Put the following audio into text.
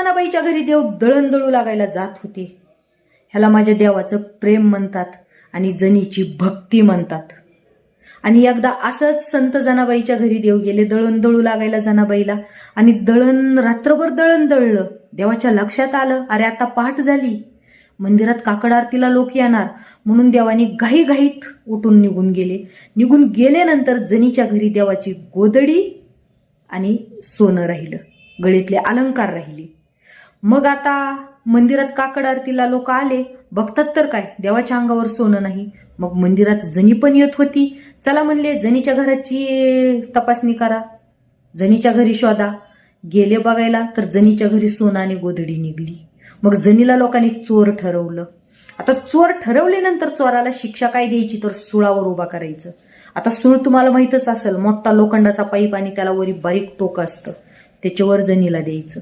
जनाबाईच्या घरी देव दळण दळू लागायला जात होते. ह्याला माझ्या देवाचं प्रेम म्हणतात आणि जनीची भक्ती म्हणतात. आणि एकदा असंच संत जनाबाईच्या घरी देव गेले दळण दळू लागायला जनाबाईला. आणि दळण रात्रभर दळण दळलं. देवाच्या लक्षात आलं अरे आता पहाट झाली. मंदिरात काकड आरतीला लोक येणार. म्हणून देवानी घाईघाईत उठून निघून गेले. निघून गेल्यानंतर जनीच्या घरी देवाची गोदडी आणि सोनं राहिलं. गळीतले अलंकार राहिले. मग आता मंदिरात काकड आरतीला लोक आले. बघतात तर काय? देवाच्या अंगावर सोनं नाही. मग मंदिरात जनी पण येत होती. चला म्हणले जनीच्या घराची तपासणी करा. जनीच्या घरी शोधा. गेले बघायला तर जनीच्या घरी सोनं आणि गोधडी निघली. मग जनीला लोकांनी चोर ठरवलं. आता चोर ठरवल्यानंतर चोराला शिक्षा काय द्यायची तर सुळावर उभा करायचं. आता सुळ तुम्हाला माहीतच असेल मोठा लोखंडाचा पाईप आणि त्याला वरी बारीक टोक असतं. त्याच्यावर जनीला द्यायचं.